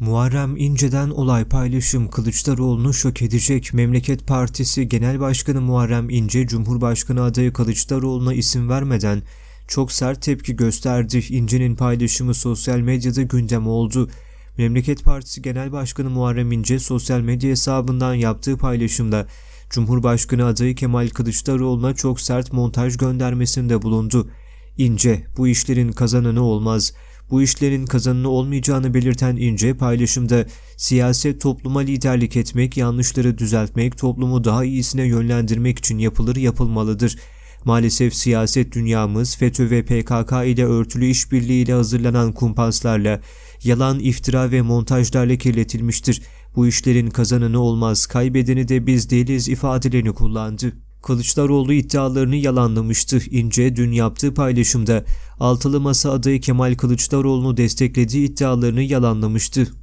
Muharrem İnce'den olay paylaşım Kılıçdaroğlu'nu şok edecek. Memleket Partisi Genel Başkanı Muharrem İnce, Cumhurbaşkanı adayı Kılıçdaroğlu'na isim vermeden çok sert tepki gösterdi. İnce'nin paylaşımı sosyal medyada gündem oldu. Memleket Partisi Genel Başkanı Muharrem İnce sosyal medya hesabından yaptığı paylaşımda Cumhurbaşkanı adayı Kemal Kılıçdaroğlu'na çok sert montaj göndermesinde bulundu. İnce, bu işlerin kazananı olmaz. Bu işlerin kazananı olmayacağını belirten İnce paylaşımda siyaset topluma liderlik etmek, yanlışları düzeltmek, toplumu daha iyisine yönlendirmek için yapılır yapılmalıdır. Maalesef siyaset dünyamız FETÖ ve PKK ile örtülü işbirliğiyle hazırlanan kumpaslarla, yalan, iftira ve montajlarla kirletilmiştir. Bu işlerin kazananı olmaz, kaybedeni de biz değiliz ifadelerini kullandı. Kılıçdaroğlu iddialarını yalanlamıştı. İnce dün yaptığı paylaşımda Altılı Masa adayı Kemal Kılıçdaroğlu'nu desteklediği iddialarını yalanlamıştı.